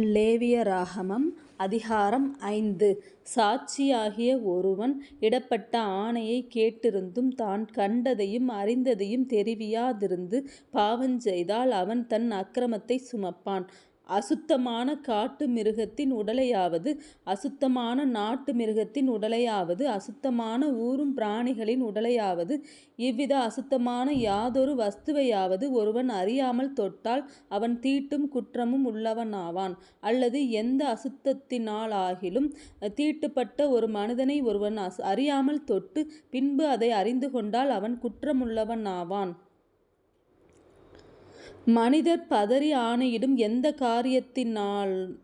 லேவியராகமம் அதிகாரம் ஐந்து சாட்சியாகிய ஒருவன் இடப்பட்ட ஆணையைக் கேட்டிருந்தும் தான் கண்டதையும் அறிந்ததையும் தெரிவியாதிருந்து பாவஞ்செய்தால் அவன் தன் அக்கிரமத்தைச் சுமப்பான். அசுத்தமான காட்டு மிருகத்தின் உடலையாவது அசுத்தமான நாட்டு மிருகத்தின் உடலையாவது அசுத்தமான ஊரும் பிராணிகளின் உடலையாவது இவ்வித அசுத்தமான யாதொரு வஸ்துவையாவது ஒருவன் அறியாமல் தொட்டால் அவன் தீட்டும் குற்றமும் உள்ளவனாவான். அல்லது எந்த அசுத்தத்தினாலாகிலும் தீட்டுப்பட்ட ஒரு மனிதனை ஒருவன் அறியாமல் தொட்டு பின்பு அதை அறிந்து கொண்டால் அவன் குற்றமுள்ளவனாவான். மனிதர் பதறி ஆணையிடும் எந்த காரியத்தினாலும்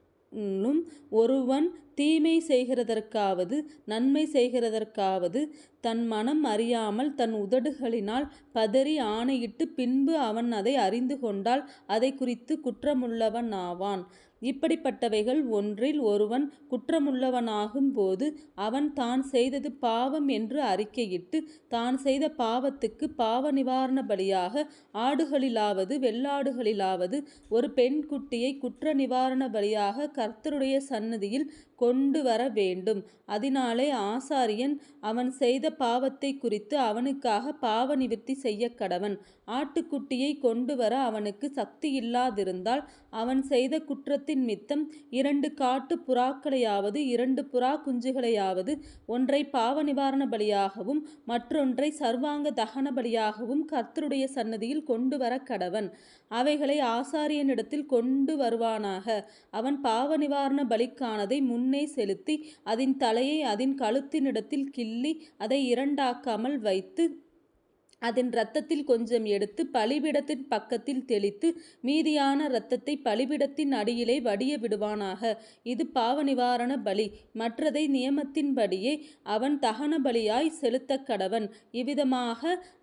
ஒருவன் தீமை செய்கிறதற்காவது நன்மை செய்கிறதற்காவது தன் மனம் அறியாமல் தன் உதடுகளினால் பதறி ஆணையிட்டு பின்பு அவன் அதை அறிந்து கொண்டால் அதை குறித்து குற்றமுள்ளவன் குற்றமுள்ளவனாவான். இப்படிப்பட்டவைகள் ஒன்றில் ஒருவன் குற்றமுள்ளவனாகும் போது அவன் தான் செய்தது பாவம் என்று அறிக்கையிட்டு தான் செய்த பாவத்துக்கு பாவ நிவாரண பலியாக ஆடுகளிலாவது வெள்ளாடுகளிலாவது ஒரு பெண்குட்டியைக் குற்ற நிவாரண பலியாக கர்த்தருடைய கொண்டு வர வேண்டும். அதனாலே ஆசாரியன் அவன் செய்த பாவத்தைக் குறித்து அவனுக்காக பாவ நிவர்த்தி செய்ய கடவன். ஆட்டுக்குட்டியை கொண்டு ஆட்டுக்குட்டியைக் அவனுக்கு சக்தி இல்லாதிருந்தால் அவன் செய்த குற்றத்தினிமித்தம் இரண்டு காட்டுப் புறாக்களையாவது இரண்டு புறா குஞ்சுகளையாவது ஒன்றை பாவ நிவாரண பலியாகவும் மற்றொன்றை சர்வாங்க தகன பலியாகவும் கர்த்தருடைய சந்நதியில் கொண்டு வர கடவன். அவைகளை ஆசாரியனிடத்தில் கொண்டு வருவானாக. அவன் பாவ நிவாரண பலிக்கானதை முன்னே செலுத்தி அதன் தலையை அதன் கழுத்தினிடத்தில் கிள்ளி அதை இரண்டாக்காமல் வைத்து அதன் இரத்தத்தில் கொஞ்சம் எடுத்து பலிபீடத்தின் பக்கத்தில் தெளித்து மீதியான இரத்தத்தை பலிபீடத்தின் அடியிலே வடிய விடுவானாக இது பாவ நிவாரண பலி. மற்றதை நியமத்தின்படியே அவன் தகன பலியாய் செலுத்த கடவன் இவ்விதமாக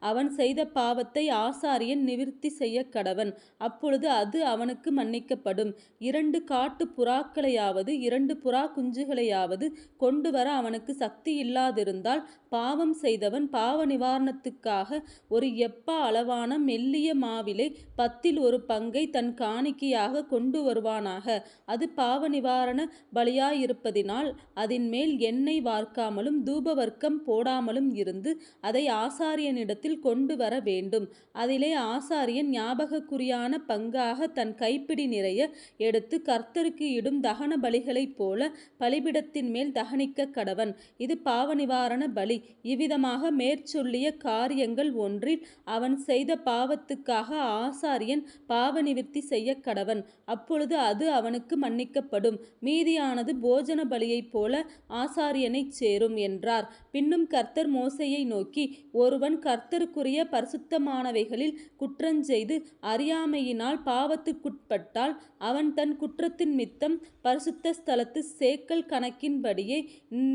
அவன் செய்த பாவத்தை ஆசாரியன் நிவிருத்தி செய்ய கடவன் அப்பொழுது அது அவனுக்கு மன்னிக்கப்படும். இரண்டு காட்டு புறாக்களையாவது இரண்டு புறா குஞ்சுகளையாவது கொண்டு வர அவனுக்கு சக்தி இல்லாதிருந்தால் பாவம் செய்தவன் பாவ நிவாரணத்துக்காக ஒரு எப்பா அளவான மெல்லிய மாவிலை பத்தில் ஒரு பங்கை தன் காணிக்கையாக கொண்டு வருவானாக அது பாவ நிவாரண பலியாயிருப்பதினால் அதன் மேல் எண்ணெய் வார்க்காமலும் தூபவர்க்கம் போடாமலும் இருந்து அதை ஆசாரியனிடத்தில் கொண்டு வர வேண்டும். அதிலே ஆசாரியன் ஞாபகக்குறியான பங்காக தன் கைப்பிடி நிறைய எடுத்து கர்த்தருக்கு இடும் தகன பலிகளைப் போல பலிபிடத்தின் மேல் தகனிக்க கடவன் இது பாவ நிவாரண பலி. இவ்விதமாக மேற்சொல்லிய காரியங்கள் ஒன்றில் அவன் செய்த பாவத்துக்காக ஆசாரியன் பாவநிவிருத்தி செய்ய கடவன் அப்பொழுது அது அவனுக்கு மன்னிக்கப்படும். மீதியானது போஜன பலியைப் போல ஆசாரியனைச் சேரும் என்றார். பின்னும் கர்த்தர் மோசையை நோக்கி ஒருவன் கர்த்தருக்குரிய பரிசுத்தமானவைகளில் குற்றஞ்செய்து அறியாமையினால் பாவத்துக்குட்பட்டால் அவன் தன் குற்றத்தினிமித்தம் பரிசுத்த ஸ்தலத்து சேக்கல் கணக்கின்படியே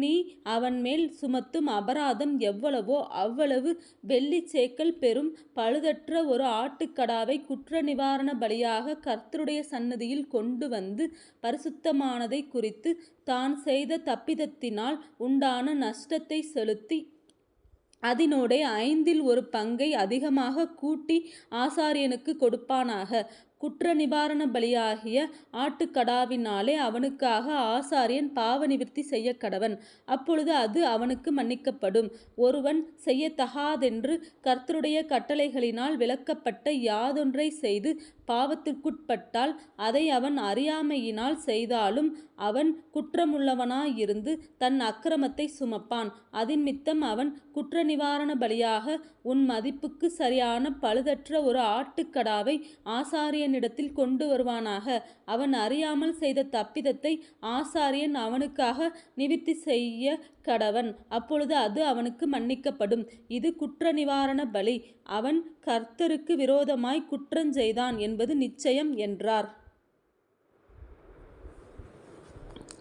நீ அவன் மேல் சுமத்தும் அபராதம் எவ்வளவோ அவ்வளவு வெள்ளி சேக்கல் பெறும் பழுதற்ற ஒரு ஆட்டுக்கடாவை குற்ற நிவாரண பலியாக கர்த்தருடைய சந்நதியில் கொண்டு வந்து பரிசுத்தமானதை குறித்து தான் செய்த தப்பிதத்தினால் உண்டான நஷ்டத்தை செலுத்தி அதனோடே ஐந்தில் ஒரு பங்கை அதிகமாக கூட்டி ஆசாரியனுக்குக் கொடுப்பானாக. குற்ற நிவாரண பலியாகிய ஆட்டுக்கடாவினாலே அவனுக்காக ஆசாரியன் பாவ நிவிருத்தி செய்யக்கடவன். அப்பொழுது அது அவனுக்கு மன்னிக்கப்படும். ஒருவன் செய்யத்தகாதென்று கர்த்தருடைய கட்டளைகளினால் விளக்கப்பட்ட யாதொன்றை செய்து பாவத்திற்குட்பட்டால் அதை அவன் அறியாமையினால் செய்தாலும் அவன் குற்றமுள்ளவனாயிருந்து தன் அக்கிரமத்தை சுமப்பான். அதினிமித்தம் அவன் குற்ற நிவாரண பலியாக உன் மதிப்புக்கு சரியான பழுதற்ற ஒரு ஆட்டுக்கடாவை ஆசாரியனிடத்தில் கொண்டுவருவானாக. அவன் அறியாமல் செய்த தப்பிதத்தை ஆசாரியன் அவனுக்காக நிவிருத்தி செய்ய கடவன் அப்பொழுது அது அவனுக்கு மன்னிக்கப்படும். இது குற்ற நிவாரண பலி. அவன் கர்த்தருக்கு விரோதமாய் குற்றஞ்செய்தான் என்பது நிச்சயம் என்றார்.